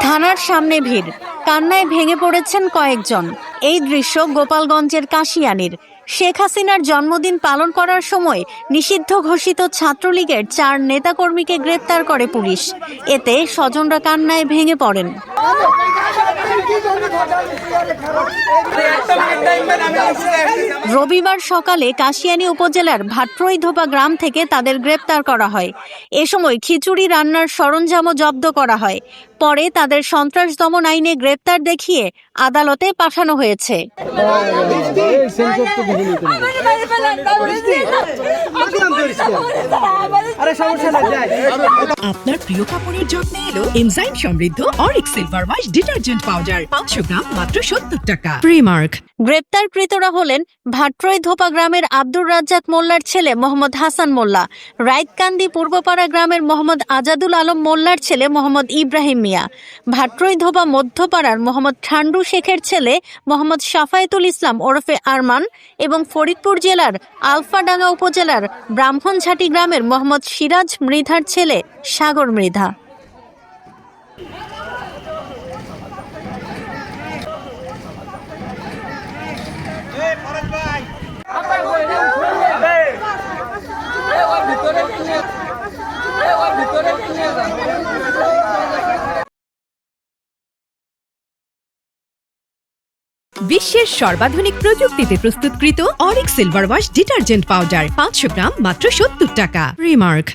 থানার সামনে ভিড়। কান্নায় ভেঙে পড়েছেন কয়েকজন। এই দৃশ্য গোপালগঞ্জের কাশিয়ানির। শেখ হাসিনার জন্মদিন পালন করার সময় নিষিদ্ধ ঘোষিত ছাত্রলীগের চার নেতাকর্মীকে গ্রেপ্তার করে পুলিশ। এতে স্বজনরা কান্নায় ভেঙে পড়েন। রবিবার সকালে কাশিয়ানী উপজেলার ভাট্রইধোপা গ্রাম থেকে তাদের গ্রেপ্তার করা হয় এ সময় খিচুড়ি রান্নার সরঞ্জামও জব্দ করা হয় পরে তাদের সন্ত্রাস দমন আইনে গ্রেপ্তার দেখিয়ে আদালতে পাঠানো হয়েছে আপনার প্রিয় কাপড়ের যত্নে এলো এনজাইম সমৃদ্ধ Auric Silver Wash detergent powder পাঁচশো গ্রাম মাত্র সত্তর টাকা। প্রিমার্ক গ্রেপ্তারকৃতরা হলেন ভাট্রই ধোপা গ্রামের আব্দুর রাজ্জাক মোল্লার ছেলে মোহাম্মদ হাসান মোল্লা, রাইতকান্দি পূর্বপাড়া গ্রামের মোহাম্মদ আজাদুল আলম মোল্লার ছেলে মোহাম্মদ ইব্রাহিম মিয়া, ভাট্রই ধোপা মধ্যপাড়ার মোহাম্মদ ঠান্ডু শেখের ছেলে মোহাম্মদ সাফায়েতুল ইসলাম ওরফে আরমান এবং ফরিদপুর জেলার আলফাডাঙ্গা উপজেলার ব্রাহ্মণঝাটি গ্রামের মোহাম্মদ সিরাজ মৃধার ছেলে সাগর মৃধা। বিশ্বের সর্বাধুনিক প্রযুক্তিতে প্রস্তুতকৃত Auric Silver Wash detergent powder পাঁচশো গ্রাম মাত্র সত্তর টাকা। প্রিমার্ক